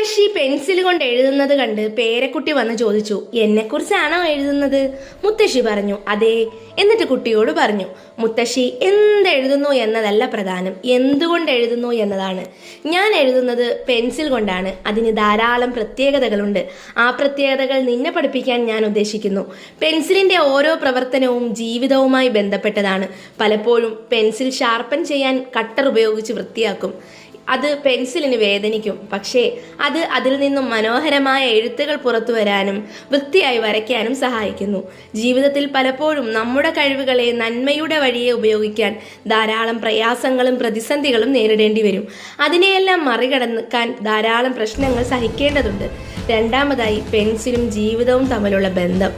മുത്തശ്ശി പെൻസിൽ കൊണ്ട് എഴുതുന്നത് കണ്ട് പേരക്കുട്ടി വന്ന് ചോദിച്ചു എന്നെക്കുറിച്ചാണോ എഴുതുന്നത്? മുത്തശ്ശി പറഞ്ഞു അതെ എന്നിട്ട് കുട്ടിയോട് പറഞ്ഞു മുത്തശ്ശി എന്തെഴുതുന്നു എന്നതല്ല പ്രധാനം എന്തുകൊണ്ട് എഴുതുന്നു എന്നതാണ്. ഞാൻ എഴുതുന്നത് പെൻസിൽ കൊണ്ടാണ് അതിന് ധാരാളം പ്രത്യേകതകളുണ്ട്. ആ പ്രത്യേകതകൾ നിന്നെ പഠിപ്പിക്കാൻ ഞാൻ ഉദ്ദേശിക്കുന്നു. പെൻസിലിന്റെ ഓരോ പ്രവർത്തനവും ജീവിതവുമായി ബന്ധപ്പെട്ടതാണ്. പലപ്പോഴും പെൻസിൽ ഷാർപ്പൻ ചെയ്യാൻ കട്ടർ ഉപയോഗിച്ച് വൃത്തിയാക്കും. അത് പെൻസിലിന് വേദനിക്കും. പക്ഷേ അത് അതിൽ നിന്നും മനോഹരമായ എഴുത്തുകൾ പുറത്തു വരാനും വൃത്തിയായി വരയ്ക്കാനും സഹായിക്കുന്നു. ജീവിതത്തിൽ പലപ്പോഴും നമ്മുടെ കഴിവുകളെ നന്മയുടെ വഴിയെ ഉപയോഗിക്കാൻ ധാരാളം പ്രയാസങ്ങളും പ്രതിസന്ധികളും നേരിടേണ്ടി വരും. അതിനെയെല്ലാം മറികടക്കാൻ ധാരാളം പ്രശ്നങ്ങൾ സഹിക്കേണ്ടതുണ്ട്. രണ്ടാമതായി പെൻസിലും ജീവിതവും തമ്മിലുള്ള ബന്ധം.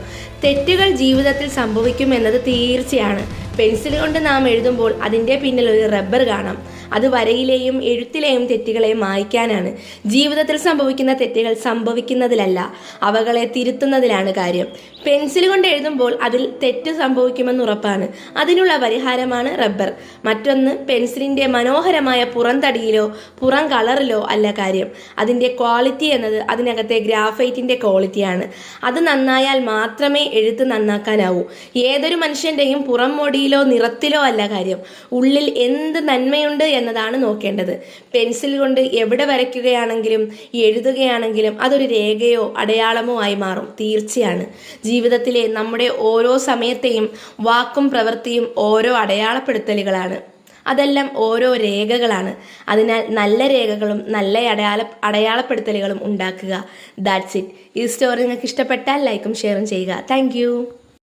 തെറ്റുകൾ ജീവിതത്തിൽ സംഭവിക്കും എന്നത് തീർച്ചയാണ്. പെൻസിൽ കൊണ്ട് നാം എഴുതുമ്പോൾ അതിന്റെ പിന്നിൽ ഒരു റബ്ബർ കാണാം. അത് വരയിലെയും എഴുത്തിലെയും തെറ്റുകളെ മായ്ക്കാനാണ്. ജീവിതത്തിൽ സംഭവിക്കുന്ന തെറ്റുകൾ സംഭവിക്കുന്നതിലല്ല അവകളെ തിരുത്തുന്നതിലാണ് കാര്യം. പെൻസിൽ കൊണ്ട് എഴുതുമ്പോൾ അതിൽ തെറ്റ് സംഭവിക്കുമെന്ന് ഉറപ്പാണ്. അതിനുള്ള പരിഹാരമാണ് റബ്ബർ. മറ്റൊന്ന് പെൻസിലിന്റെ മനോഹരമായ പുറംതടിയിലോ പുറം കളറിലോ അല്ല കാര്യം. അതിന്റെ ക്വാളിറ്റി എന്നത് അതിനകത്തെ ഗ്രാഫൈറ്റിന്റെ ക്വാളിറ്റിയാണ്. അത് നന്നായാൽ മാത്രമേ എഴുത്ത് നന്നാക്കാനാവൂ. ഏതൊരു മനുഷ്യന്റെയും പുറം മൊടിയിലോ നിറത്തിലോ അല്ല കാര്യം. ഉള്ളിൽ എന്ത് നന്മയുണ്ട് എന്നതാണ് നോക്കേണ്ടത്. പെൻസിൽ കൊണ്ട് എവിടെ വരയ്ക്കുകയാണെങ്കിലും എഴുതുകയാണെങ്കിലും അതൊരു രേഖയോ അടയാളമോ ആയി മാറും. തീർച്ചയാണ്. ജീവിതത്തിലെ നമ്മുടെ ഓരോ സമയത്തെയും വാക്കും പ്രവൃത്തിയും ഓരോ അടയാളപ്പെടുത്തലുകളാണ്. അതെല്ലാം ഓരോ രേഖകളാണ്. അതിനാൽ നല്ല രേഖകളും നല്ല അടയാള അടയാളപ്പെടുത്തലുകളും ഉണ്ടാക്കുക. ദാറ്റ്സ് ഇറ്റ് ഈ സ്റ്റോറി നിങ്ങൾക്ക് ഇഷ്ടപ്പെട്ടാൽ ലൈക്കും ഷെയറും ചെയ്യുക. താങ്ക്